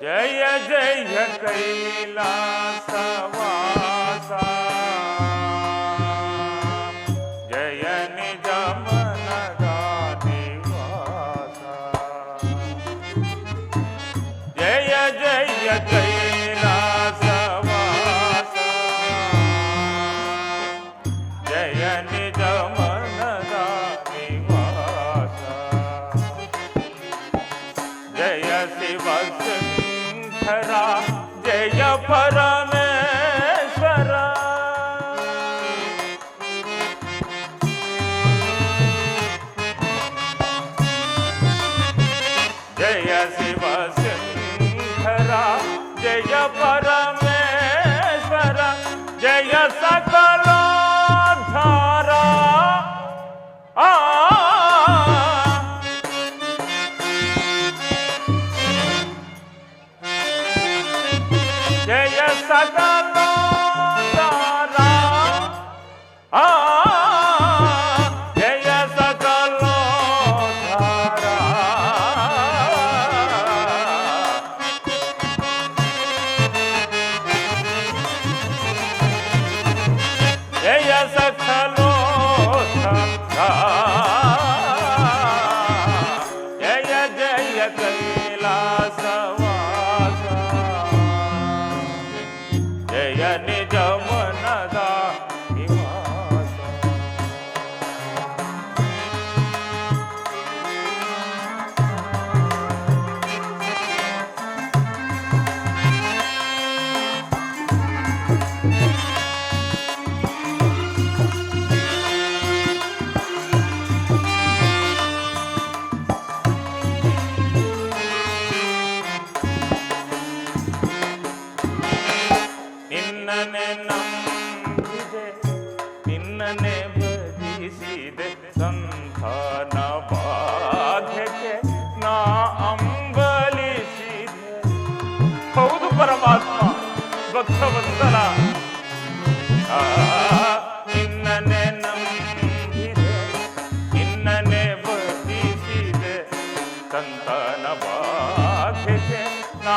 જય જય કૈલાસવા Yeah, yeah, yeah. జయ సకలోధార జయ జయ కైలాసవాస. జయ నిజ ಪರಮಾತ್ಮ. ಭಕ್ತವಂತರ ನಿನ್ನನೆ ನಂಬಿದೆ ನಿನ್ನನೆ ಭಜಿಸಿದೆ ಸಂತಾನ ಭಾಗ್ಯಕ್ಕೆ ನಾ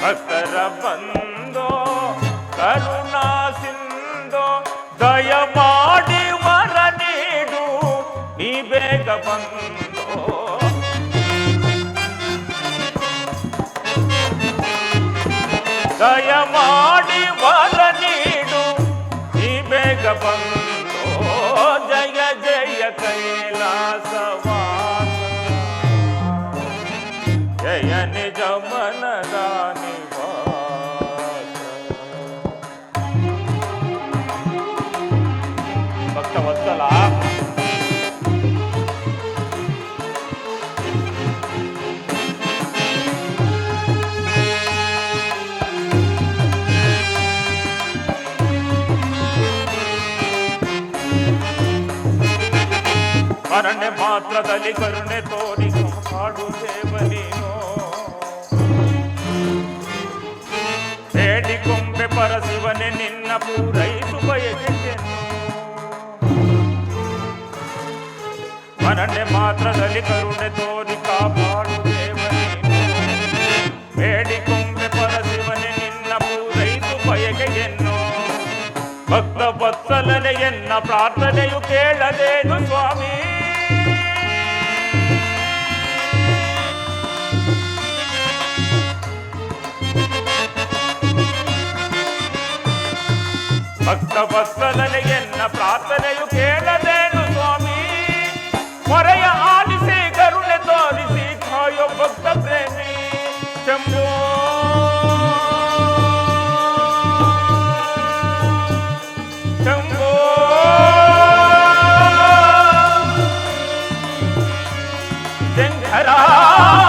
ಭಕ್ತರ ಬಂದು ಕರುಣಾ ಸಿಂಧೋ ದಯ ಮಾಡಿ ವರ ನೀಡು ನೀ ಬೇಗ ಬಂದೋ ದಯ ಮಾಡಿ ವರ ನೀಡು ನೀ ಬೇಗ ಬಂದೋ భక్త వత్సల ಮರಣ್ಯ ಮಾತ್ರದಲ್ಲಿ ಕರುಣೆ ತೋರಿ ಕಾಪಾಡು ದೇವನೀನೋ ಹೇಳಿ ಕೊಂಬೆ ಪರಸಿವನೆ ನಿನ್ನ ಪೂರೈಸು ಬಯಕೆಂದು ಅರಣ್ಯ ಮಾತ್ರದಲ್ಲಿ ಕರುಣೆ ತೋರಿ ಕಾಪಾಡು ದೇವ ನೀನು ಬೇಡಿಕೊಂಬೆ ಪರಶಿವನೆ ನಿನ್ನ ಪೂರೈಸು ಬಯಕೆಯನ್ನು ಭಕ್ತ ವತ್ಸಲನೆ ಎನ್ನ ಪ್ರಾರ್ಥನೆಯು ಕೇಳದೇನು ಸ್ವಾಮಿ ಭಕ್ತ ವತ್ಸಲನೆ ಎನ್ನ ಪ್ರಾರ್ಥನೆಯು ਜੰਘਰਾ